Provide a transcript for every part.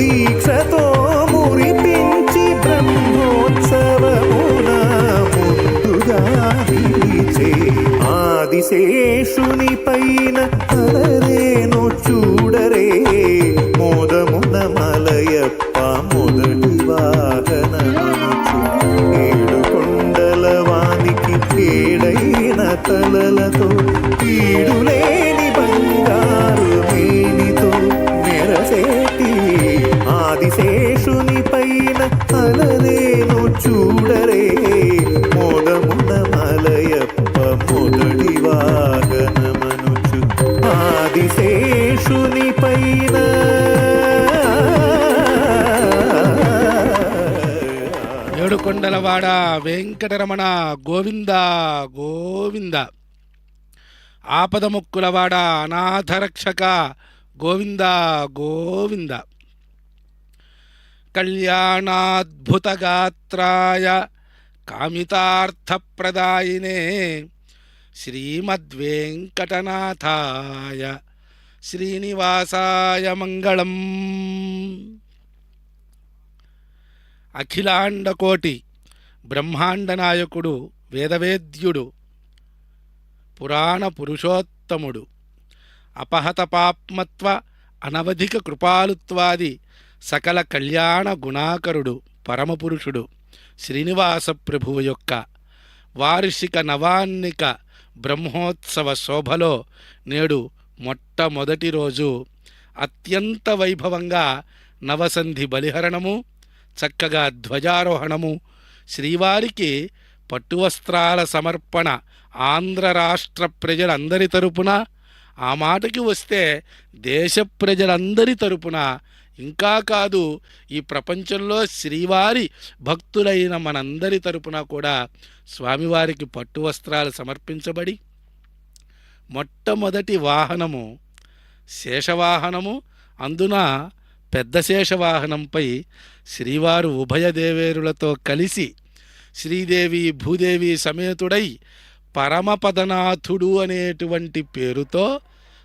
దీక్షతో మురిపించి బ్రహ్మోత్సవమున ముందుగా నిలిచే ఆదిశేషుని పైన అలరేను చూడరే. మోదమున మలయప్ప మొదటి వాహనమనుచు ఏడు కొండల వానికి ఏడైన తలలతో ఈడులేని కొండలవాడ వెంకటరమణ గోవింద గోవింద. ఆపదముక్కులవాడ అనాథరక్షక గోవింద గోవింద. కళ్యాణాద్భుతగాత్రాయ కామితార్థప్రదాయినే శ్రీమద్వేంకటనాథాయ శ్రీనివాసాయ మంగళం. అఖిలాండకోటి బ్రహ్మాండ నాయకుడు వేదవేద్యుడు పురాణ పురుషోత్తముడు అపహత పాప్మత్వ అనవధిక కృపాలుత్వాది సకల కళ్యాణ గుణాకరుడు పరమపురుషుడు శ్రీనివాస ప్రభువు యొక్క వార్షిక నవాన్నిక బ్రహ్మోత్సవ శోభలో నేడు మొట్టమొదటి రోజు అత్యంత వైభవంగా నవసంధి బలిహరణము చక్కగా ధ్వజారోహణము. శ్రీవారికి పట్టువస్త్రాల సమర్పణ ఆంధ్ర రాష్ట్ర ప్రజలందరి తరపున ఆ మాటకి వస్తే దేశ ప్రజలందరి తరపున. ఇంకా కాదు ఈ ప్రపంచంలో శ్రీవారి భక్తులైన మనందరి తరపున కూడా స్వామివారికి పట్టు వస్త్రాలు సమర్పించబడి మొట్టమొదటి వాహనము శేషవాహనము. అందున పెద్ద శేషవాహనంపై శ్రీవారు ఉభయ దేవేరులతో కలిసి శ్రీదేవి భూదేవి సమేతుడై పరమపదనాథుడు అనేటువంటి పేరుతో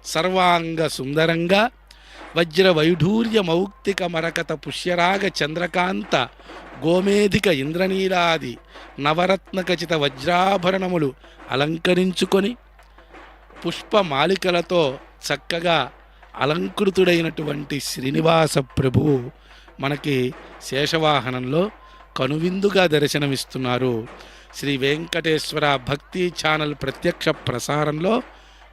సర్వాంగ సుందరంగా వజ్ర వైఢూర్య మౌక్తిక మరకత పుష్యరాగ చంద్రకాంత గోమేధిక ఇంద్రనీలాది నవరత్నకచిత వజ్రాభరణములు అలంకరించుకొని పుష్పమాలికలతో చక్కగా అలంకృతుడైనటువంటి శ్రీనివాస ప్రభువు మనకి శేషవాహనంలో కనువిందుగా దర్శనమిస్తున్నారు. శ్రీ వెంకటేశ్వర భక్తి ఛానల్ ప్రత్యక్ష ప్రసారంలో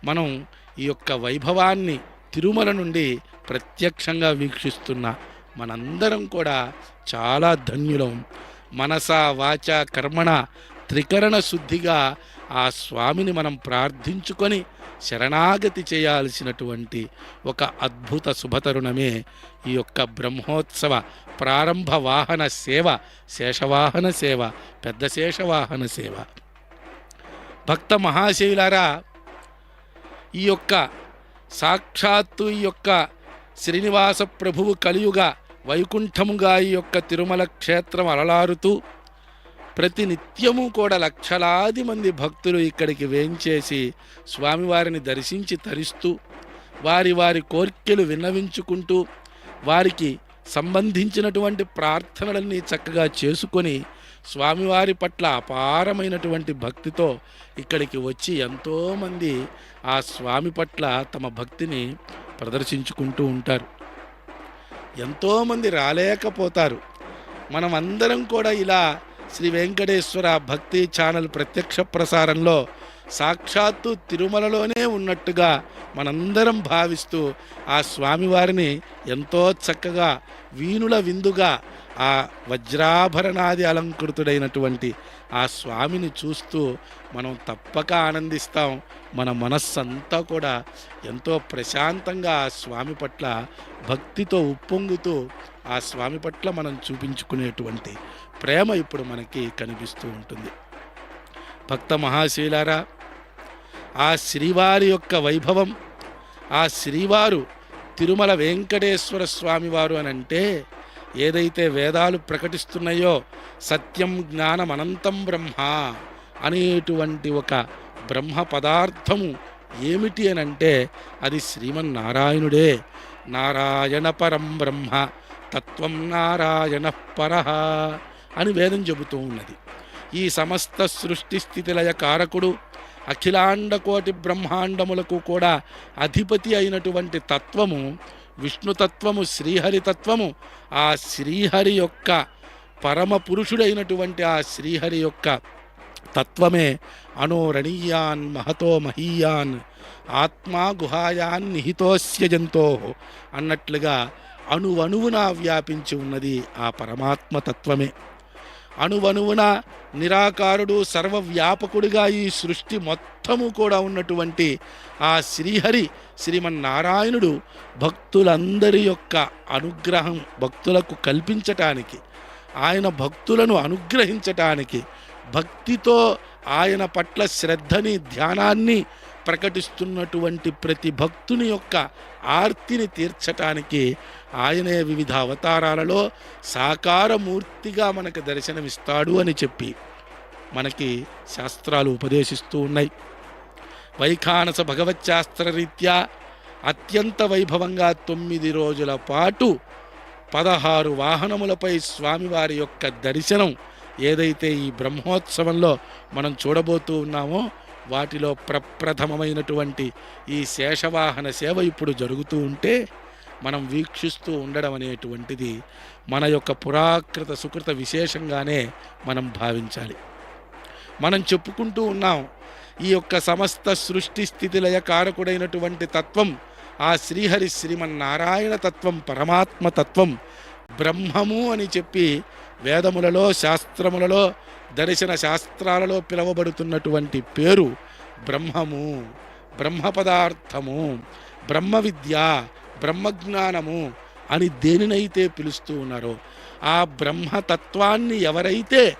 మనం ఈ యొక్క వైభవాన్ని తిరుమల నుండి ప్రత్యక్షంగా వీక్షిస్తున్న మనందరం కూడా చాలా ధన్యులం. మనస వాచ కర్మణ త్రికరణ శుద్ధిగా ఆ స్వామిని మనం ప్రార్థించుకొని శరణాగతి చేయాల్సినటువంటి ఒక అద్భుత శుభతరుణమే ఈ యొక్క బ్రహ్మోత్సవ ప్రారంభ వాహన సేవ శేషవాహన సేవ పెద్ద శేషవాహన సేవ. భక్త మహాశైలారా ఈ యొక్క సాక్షాత్తు ఈ యొక్క శ్రీనివాస ప్రభువు కలియుగ వైకుంఠముగా ఈ యొక్క తిరుమల క్షేత్రం అలలారుతూ ప్రతి నిత్యము కూడా లక్షలాది మంది భక్తులు ఇక్కడికి వేంచేసి స్వామివారిని దర్శించి తరిస్తూ వారి వారి కోర్కెలు విన్నవించుకుంటూ వారికి సంబంధించినటువంటి ప్రార్థనలన్నీ చక్కగా చేసుకొని స్వామివారి పట్ల అపారమైనటువంటి భక్తితో ఇక్కడికి వచ్చి ఎంతోమంది ఆ స్వామి పట్ల తమ భక్తిని ప్రదర్శించుకుంటూ ఉంటారు. ఎంతోమంది రాలేకపోతారు. మనం అందరం కూడా ఇలా శ్రీ వెంకటేశ్వర భక్తి ఛానల్ ప్రత్యక్ష ప్రసారంలో సాక్షాత్తు తిరుమలలోనే ఉన్నట్టుగా మనందరం భావిస్తూ ఆ స్వామివారిని ఎంతో చక్కగా వీణుల విందుగా ఆ వజ్రాభరణాది అలంకృతుడైనటువంటి ఆ స్వామిని చూస్తూ మనం తప్పక ఆనందిస్తాం. మన మనస్సంతా కూడా ఎంతో ప్రశాంతంగా ఆ స్వామి పట్ల భక్తితో ఉప్పొంగుతూ ఆ స్వామి పట్ల మనం చూపించుకునేటువంటి ప్రేమ ఇప్పుడు మనకి కనిపిస్తూ ఉంటుంది. భక్త మహాశీలారా ఆ శ్రీవారి యొక్క వైభవం ఆ శ్రీవారు తిరుమల వెంకటేశ్వర స్వామివారు అని అంటే ఏదైతే వేదాలు ప్రకటిస్తున్నాయో సత్యం జ్ఞానం అనంతం బ్రహ్మ అనేటువంటి ఒక బ్రహ్మ పదార్థము ఏమిటి అని అంటే అది శ్రీమన్నారాయణుడే. నారాయణ పరం బ్రహ్మ తత్వం నారాయణ పరహ అని వేదం చెబుతూ ఉన్నది. ఈ సమస్త సృష్టి స్థితిలయ కారకుడు అఖిలాండ కోటి బ్రహ్మాండములకు కూడా అధిపతి అయినటువంటి తత్వము విష్ణుతత్వము శ్రీహరి తత్వము ఆ శ్రీహరి యొక్క పరమ పురుషుడైనటువంటి ఆ శ్రీహరి యొక్క తత్వమే అనోరణీయాన్ మహతో మహీయాన్ ఆత్మా గుహాయాన్ నిహితోస్య జంతో అన్నట్లుగా అణువణువునా వ్యాపించి ఉన్నది ఆ పరమాత్మ తత్వమే. అణువణువున నిరాకారుడు సర్వవ్యాపకుడిగా ఈ సృష్టి మొత్తము కూడా ఉన్నటువంటి ఆ శ్రీహరి శ్రీమన్నారాయణుడు భక్తులందరి యొక్క అనుగ్రహం భక్తులకు కల్పించటానికి ఆయన భక్తులను అనుగ్రహించటానికి భక్తితో ఆయన పట్ల శ్రద్ధని ధ్యానాన్ని ప్రకటిస్తున్నటువంటి ప్రతి భక్తుని యొక్క ఆర్తిని తీర్చటానికి ఆయనే వివిధ అవతారాలలో సాకారమూర్తిగా మనకు దర్శనమిస్తాడు అని చెప్పి మనకి శాస్త్రాలు ఉపదేశిస్తూ ఉన్నాయి. వైఖానస భగవచ్శాస్త్ర రీత్యా అత్యంత వైభవంగా తొమ్మిది రోజుల పాటు పదహారు వాహనములపై స్వామివారి యొక్క దర్శనం ఏదైతే ఈ బ్రహ్మోత్సవంలో మనం చూడబోతూ ఉన్నామో వాటిలో ప్రప్రథమమైనటువంటి ఈ శేషవాహన సేవ ఇప్పుడు జరుగుతూ ఉంటే మనం వీక్షిస్తూ ఉండడం అనేటువంటిది మన యొక్క పురాకృత సుకృత విశేషంగానే మనం భావించాలి. మనం చెప్పుకుంటూ ఉన్నాం ఈ యొక్క సమస్త సృష్టి స్థితిలయ కారకుడైనటువంటి తత్వం ఆ శ్రీహరి శ్రీమన్నారాయణ తత్వం పరమాత్మ తత్వం బ్రహ్మము అని చెప్పి వేదములలో శాస్త్రములలో దర్శన శాస్త్రాలలో పిలువబడుతున్నటువంటి పేరు బ్రహ్మము. బ్రహ్మ పదార్థము బ్రహ్మ విద్య బ్రహ్మజ్ఞానము అని దేనినైతే పిలుస్తూ ఉన్నారో ఆ బ్రహ్మతత్వాన్ని ఎవరైతే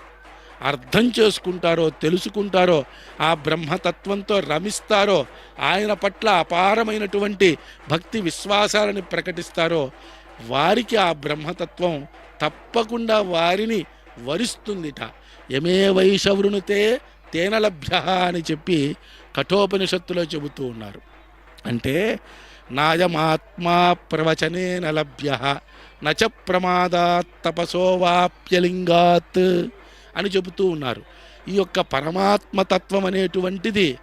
అర్థం చేసుకుంటారో తెలుసుకుంటారో ఆ బ్రహ్మతత్వంతో రమిస్తారో ఆయన పట్ల అపారమైనటువంటి భక్తి విశ్వాసాలను ప్రకటిస్తారో వారికి ఆ బ్రహ్మతత్వం తప్పకుండా వారిని వరిస్తుందిట. యమే వైశవృణుతే తేన లభ్య అని చెప్పి కఠోపనిషత్తులో చెబుతూ ఉన్నారు. అంటే నాయమాత్మా ప్రవచనేన లభ్య నచ ప్రమాదాత్ తపసోవాప్యలింగాత్ అని చెబుతూ ఉన్నారు. ఈ యొక్క పరమాత్మ తత్వం అనేటువంటిది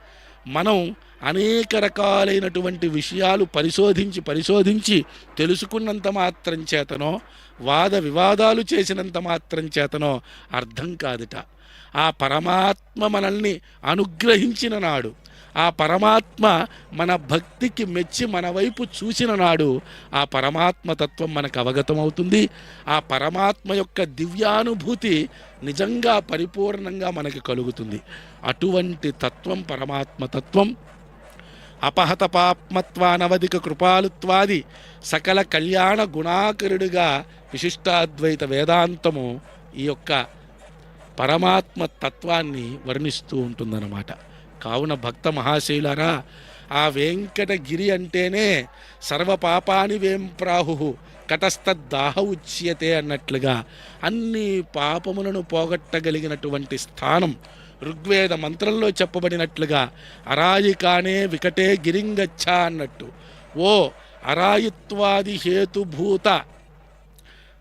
మనం అనేక రకాలైనటువంటి విషయాలు పరిశోధించి పరిశోధించి తెలుసుకున్నంత మాత్రం చేతనో వాద వివాదాలు చేసినంత మాత్రం చేతనో అర్థం కాదుట. ఆ పరమాత్మ మనల్ని అనుగ్రహించిన నాడు ఆ పరమాత్మ మన భక్తికి మెచ్చి మన వైపు చూసిన నాడు ఆ పరమాత్మ తత్వం మనకు అవగతమవుతుంది. ఆ పరమాత్మ యొక్క దివ్యానుభూతి నిజంగా పరిపూర్ణంగా మనకి కలుగుతుంది. అటువంటి తత్వం పరమాత్మ తత్వం. అపహత పాప్మత్వానవధిక కృపాలుత్వాది సకల కళ్యాణ గుణాకరుడుగా విశిష్టాద్వైత వేదాంతము ఈ యొక్క పరమాత్మ తత్వాన్ని వర్ణిస్తూ ఉంటుందన్నమాట. కావున భక్త మహాశైలరా ఆ వెంకటగిరి అంటేనే సర్వ పాపాని వేం ప్రాహు కటస్థదాహ ఉచ్యతే అన్నట్లుగా అన్ని పాపములను పోగొట్టగలిగినటువంటి స్థానం ఋగ్వేద మంత్రంలో చెప్పబడినట్లుగా అరాయి కానే వికటే గిరింగచ్చ అన్నట్టు. ఓ అరాయిత్వాది హేతుభూత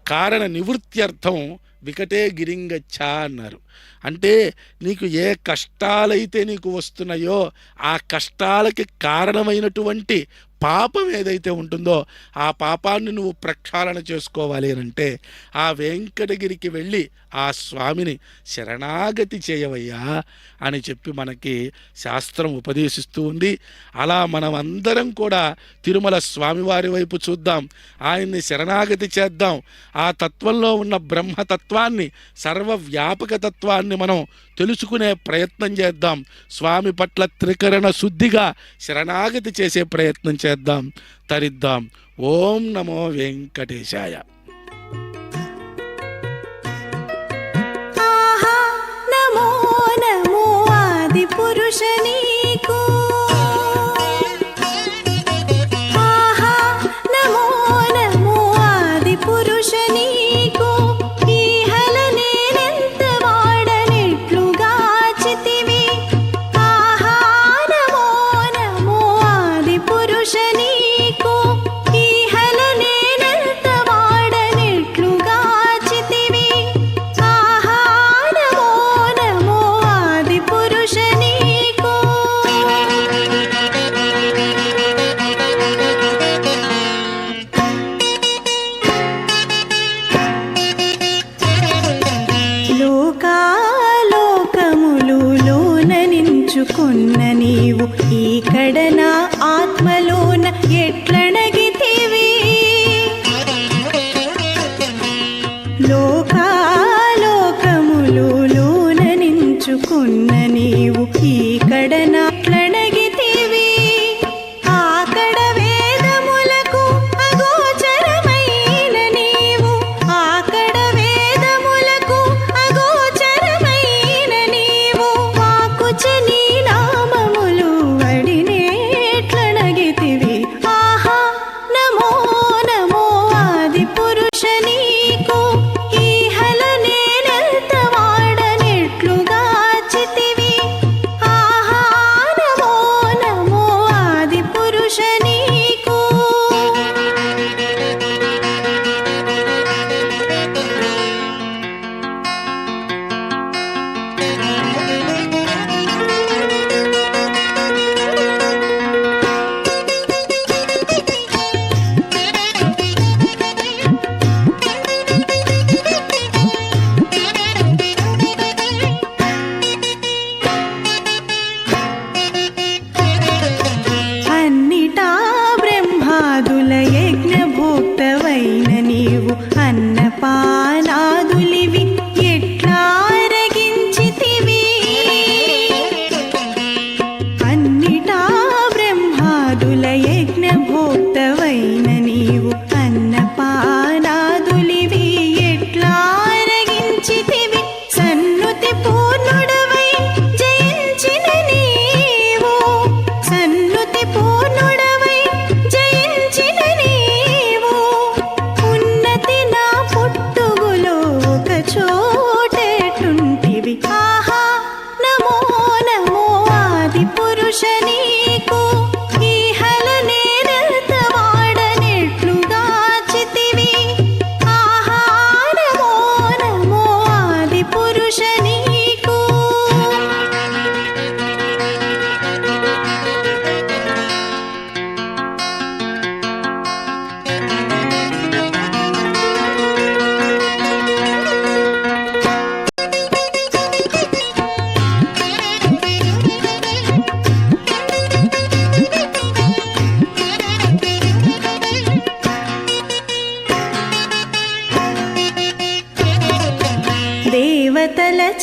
కారణ నివృత్త్యర్థం వికటే గిరింగచ్చ అన్నారు. అంటే నీకు ఏ కష్టాలైతే నీకు వస్తున్నాయో ఆ కష్టాలకి కారణమైనటువంటి పాపం ఏదైతే ఉంటుందో ఆ పాపాన్ని నువ్వు ప్రక్షాళన చేసుకోవాలి అని అంటే ఆ వెంకటగిరికి వెళ్ళి ఆ స్వామిని శరణాగతి చేయవయ్యా అని చెప్పి మనకి శాస్త్రం ఉపదేశిస్తూ ఉంది. అలా మనం అందరం కూడా తిరుమల స్వామివారి వైపు చూద్దాం. ఆయన్ని శరణాగతి చేద్దాం. ఆ తత్వంలో ఉన్న బ్రహ్మతత్వాన్ని సర్వవ్యాపక తత్వాన్ని మనం తెలుసుకునే ప్రయత్నం చేద్దాం. స్వామి పట్ల త్రికరణ శుద్ధిగా శరణాగతి చేసే ప్రయత్నం చేద్దాం. తరిద్దాం. ఓం నమో వెంకటేశాయ. 是你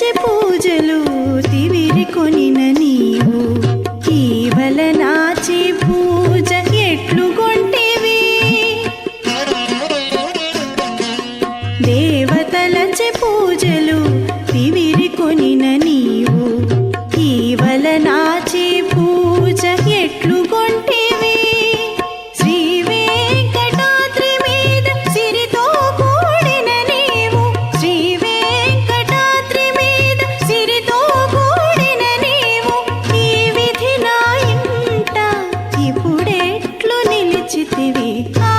j'ai pour ಕಾಣ್ತೀವಿ ಆ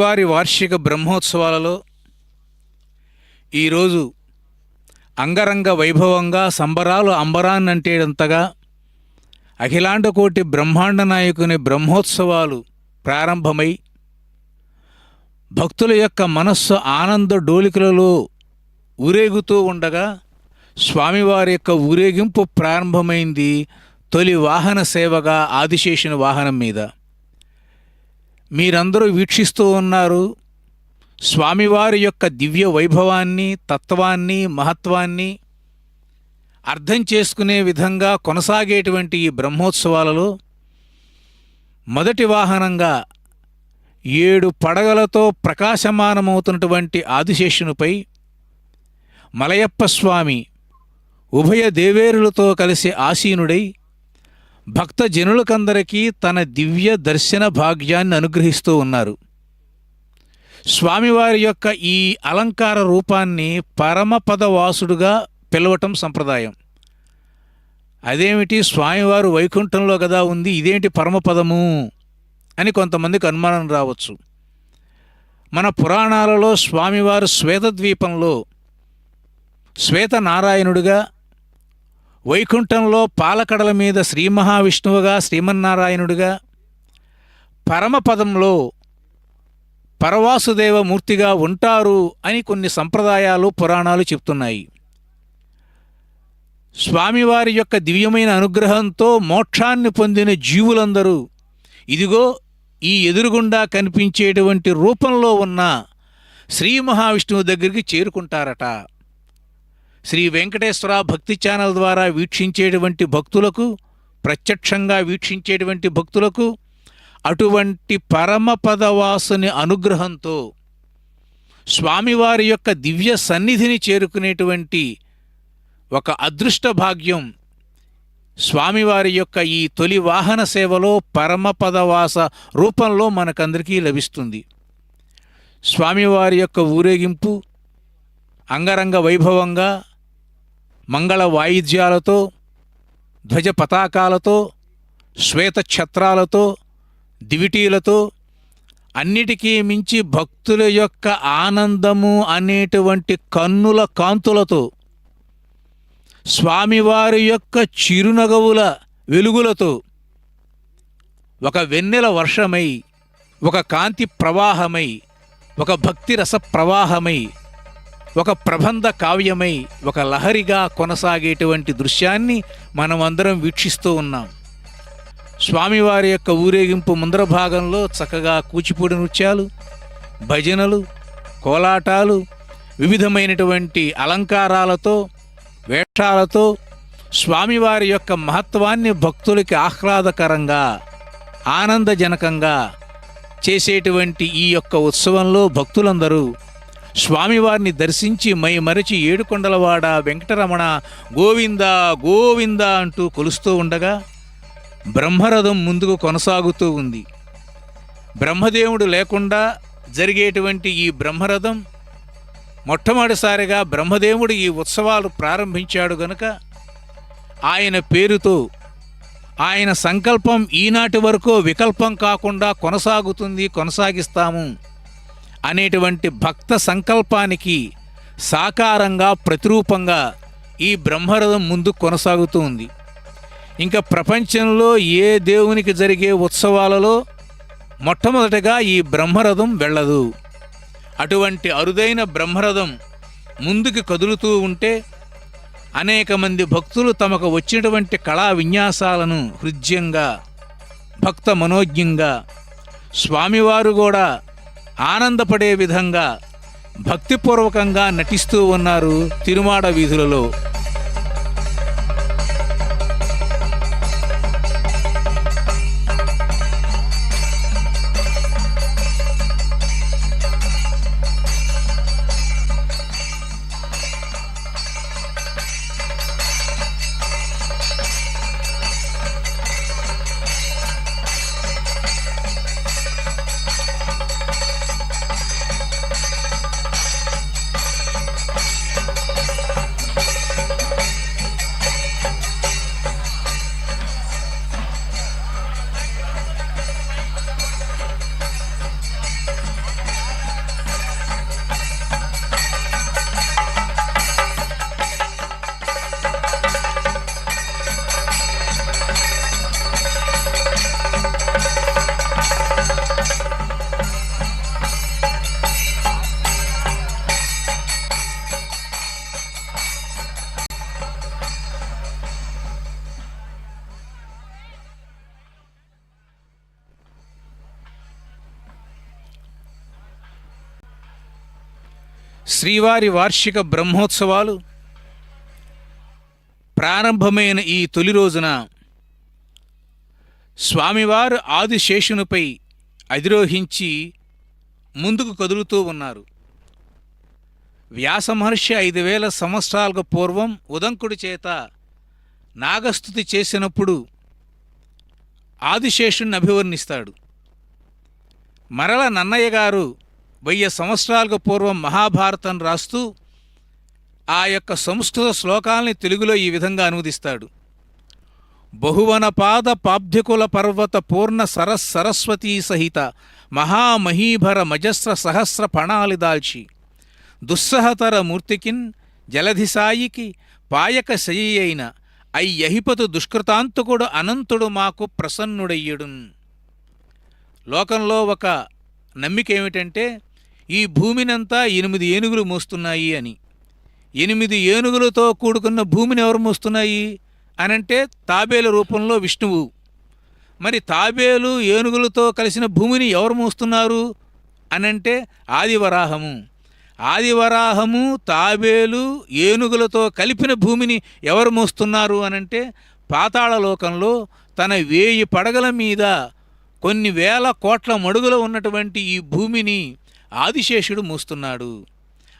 శ్రీవారి వార్షిక బ్రహ్మోత్సవాలలో ఈరోజు అంగరంగ వైభవంగా సంబరాలు అంబరాన్నంటేడంతగా అఖిలాండకోటి బ్రహ్మాండ నాయకుని బ్రహ్మోత్సవాలు ప్రారంభమై భక్తుల యొక్క మనస్సు ఆనంద డోలికలలో ఊరేగుతూ ఉండగా స్వామివారి యొక్క ఊరేగింపు ప్రారంభమైంది తొలి వాహన సేవగా ఆదిశేషుని వాహనం మీద. మీరందరూ వీక్షిస్తూ ఉన్నారు స్వామివారి యొక్క దివ్య వైభవాన్ని తత్వాన్ని మహత్వాన్ని అర్థం చేసుకునే విధంగా కొనసాగేటువంటి ఈ బ్రహ్మోత్సవాలలో మొదటి వాహనంగా ఏడు పడగలతో ప్రకాశమానమవుతున్నటువంటి ఆదిశేషునిపై మలయప్ప స్వామి ఉభయ దేవేరులతో కలిసి ఆసీనుడై భక్త జనులకందరికీ తన దివ్య దర్శన భాగ్యాన్ని అనుగ్రహిస్తూ ఉన్నారు. స్వామివారి యొక్క ఈ అలంకార రూపాన్ని పరమపదవాసుడుగా పిలవటం సంప్రదాయం. అదేమిటి? స్వామివారు వైకుంఠంలో కదా ఉంది ఇదేంటి పరమపదము అని కొంతమందికి అనుమానం రావచ్చు. మన పురాణాలలో స్వామివారు శ్వేతద్వీపంలో శ్వేత నారాయణుడిగా వైకుంఠంలో పాలకడల మీద శ్రీ మహావిష్ణువుగా శ్రీమన్నారాయణుడిగా పరమపదంలో పరవాసుదేవ మూర్తిగా ఉంటారు అని కొన్ని సంప్రదాయాలు పురాణాలు చెప్తున్నాయి. స్వామివారి యొక్క దివ్యమైన అనుగ్రహంతో మోక్షాన్ని పొందిన జీవులందరూ ఇదిగో ఈ ఎదురుగుండా కనిపించేటువంటి రూపంలో ఉన్న శ్రీ మహావిష్ణువు దగ్గరికి చేరుకుంటారట. శ్రీ వెంకటేశ్వర భక్తి ఛానల్ ద్వారా వీక్షించేటువంటి భక్తులకు ప్రత్యక్షంగా వీక్షించేటువంటి భక్తులకు అటువంటి పరమపదవాసుని అనుగ్రహంతో స్వామివారి యొక్క దివ్య సన్నిధిని చేరుకునేటువంటి ఒక అదృష్ట భాగ్యం స్వామివారి యొక్క ఈ తొలి వాహన సేవలో పరమపదవాస రూపంలో మనకందరికీ లభిస్తుంది. స్వామివారి యొక్క ఊరేగింపు అంగరంగ వైభవంగా మంగళ వాయిద్యాలతో ధ్వజ పతాకాలతో శ్వేత ఛత్రాలతో దివిటీలతో అన్నిటికీ మించి భక్తుల యొక్క ఆనందము అనేటువంటి కన్నుల కాంతులతో స్వామివారి యొక్క చిరునగవుల వెలుగులతో ఒక వెన్నెల వర్షమై ఒక కాంతి ప్రవాహమై ఒక భక్తి రస ప్రవాహమై ఒక ప్రబంధ కావ్యమై ఒక లహరిగా కొనసాగేటువంటి దృశ్యాన్ని మనం అందరం వీక్షిస్తూ ఉన్నాం. స్వామివారి యొక్క ఊరేగింపు ముందర భాగంలో చక్కగా కూచిపూడి నృత్యాలు భజనలు కోలాటాలు వివిధమైనటువంటి అలంకారాలతో వేషాలతో స్వామివారి యొక్క మహత్వాన్ని భక్తులకి ఆహ్లాదకరంగా ఆనందజనకంగా చేసేటువంటి ఈ యొక్క ఉత్సవంలో భక్తులందరూ స్వామివారిని దర్శించి మై మరచి ఏడుకొండలవాడ వెంకటరమణ గోవింద గోవింద అంటూ కొలుస్తూ ఉండగా బ్రహ్మరథం ముందుకు కొనసాగుతూ ఉంది. బ్రహ్మదేవుడు లేకుండా జరిగేటువంటి ఈ బ్రహ్మరథం మొట్టమొదటిసారిగా బ్రహ్మదేవుడు ఈ ఉత్సవాలు ప్రారంభించాడు గనుక ఆయన పేరుతో ఆయన సంకల్పం ఈనాటి వరకు వికల్పం కాకుండా కొనసాగుతుంది కొనసాగిస్తాము. అనేటువంటి భక్త సంకల్పానికి సాకారంగా ప్రతిరూపంగా ఈ బ్రహ్మరథం ముందు కొనసాగుతూ ఉంది. ఇంకా ప్రపంచంలో ఏ దేవునికి జరిగే ఉత్సవాలలో మొట్టమొదటగా ఈ బ్రహ్మరథం వెళ్ళదు. అటువంటి అరుదైన బ్రహ్మరథం ముందుకు కదులుతూ ఉంటే అనేక మంది భక్తులు తమకు వచ్చినటువంటి కళా విన్యాసాలను హృద్యంగా భక్త మనోజ్ఞంగా స్వామివారు కూడా ఆనందపడే విధంగా భక్తిపూర్వకంగా నటిస్తూ ఉన్నారు తిరుమాడ వీధులలో. శ్రీవారి వార్షిక బ్రహ్మోత్సవాలు. ప్రారంభమైన ఈ తొలి రోజున స్వామివారు ఆదిశేషునిపై అధిరోహించి ముందుకు కదులుతూ ఉన్నారు. వ్యాసమహర్షి ఐదు వేల సంవత్సరాలకు పూర్వం ఉదంకుడి చేత నాగస్థుతి చేసినప్పుడు ఆదిశేషుణ్ణి అభివర్ణిస్తాడు. మరల నన్నయ్య గారు వెయ్యి సంవత్సరాలకు పూర్వం మహాభారతం రాస్తూ ఆ యొక్క సంస్కృత శ్లోకాల్ని తెలుగులో ఈ విధంగా అనువదిస్తాడు. బహువన పాద పాబ్ధికుల పర్వత పూర్ణ సరస్ సరస్వతీ సహిత మహామహీభర మజస్ర సహస్ర పణాలి దాల్చి దుస్సహతర మూర్తికిన్ జలధిసాయికి పాయక శయి అయిన అయ్యహిపతు దుష్కృతాంతకుడు అనంతుడు మాకు ప్రసన్నుడయ్యుడున్. లోకంలో ఒక నమ్మిక ఏమిటంటే ఈ భూమినంతా ఎనిమిది ఏనుగులు మోస్తున్నాయి అని. ఎనిమిది ఏనుగులతో కూడుకున్న భూమిని ఎవరు మోస్తున్నాయి? అనంటే తాబేలు రూపంలో విష్ణువు. మరి తాబేలు ఏనుగులతో కలిసిన భూమిని ఎవరు మోస్తున్నారు? అనంటే ఆదివరాహము. ఆదివరాహము తాబేలు ఏనుగులతో కలిపిన భూమిని ఎవరు మోస్తున్నారు? అనంటే పాతాళలోకంలో తన వేయి పడగల మీద కొన్ని వేల కోట్ల మడుగులో ఉన్నటువంటి ఈ భూమిని ఆదిశేషుడు మోస్తున్నాడు.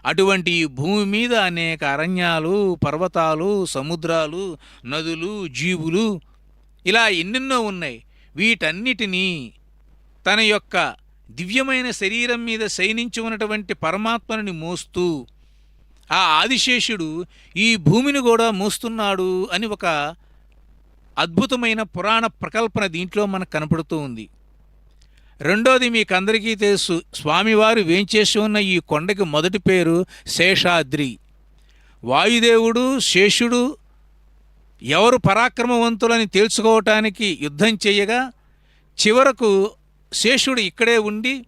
అటువంటి భూమి మీద అనేక అరణ్యాలు పర్వతాలు సముద్రాలు నదులు జీవులు ఇలా ఎన్నెన్నో ఉన్నాయి. వీటన్నిటినీ తన యొక్క దివ్యమైన శరీరం మీద శయనించి ఉన్నటువంటి పరమాత్మని మోస్తూ ఆ ఆదిశేషుడు ఈ భూమిని కూడా మోస్తున్నాడు అని ఒక అద్భుతమైన పురాణ ప్రకల్పన దీంట్లో మనకు కనపడుతూ ఉంది. రెండోది మీకు అందరికీ తెలుసు స్వామివారు వేంచేసి ఉన్న ఈ కొండకి మొదటి పేరు శేషాద్రి. వాయుదేవుడు శేషుడు ఎవరు పరాక్రమవంతులని తెలుసుకోవటానికి యుద్ధం చేయగా చివరకు శేషుడు ఇక్కడే ఉండి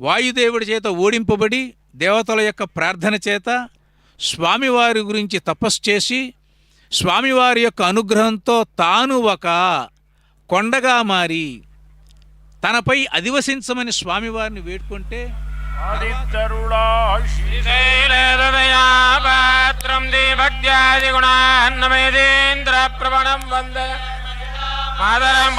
వాయుదేవుడి చేత ఓడింపబడి దేవతల యొక్క ప్రార్థన చేత స్వామివారి గురించి తపస్సు చేసి స్వామివారి యొక్క అనుగ్రహంతో తాను ఒక కొండగా మారి తనపై అధివసించమని స్వామివారిని వేడుకుంటే పాత్రం భక్త్యాది గుణాన్నమేంద్ర ప్రవణం వంద మాదరం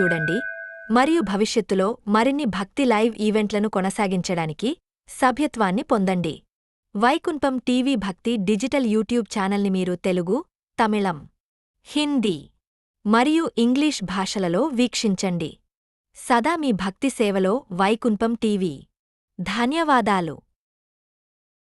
చూడండి. మరియు భవిష్యత్తులో మరిన్ని భక్తి లైవ్ ఈవెంట్లను కొనసాగించడానికి సభ్యత్వాన్ని పొందండి. Vaikuntham TV Bhakti digital YouTube ఛానల్ని మీరు తెలుగు తమిళం హిందీ మరియు ఇంగ్లీష్ భాషలలో వీక్షించండి. సదా మీ భక్తి సేవలో వైకుంఠం టీవీ. ధన్యవాదాలు.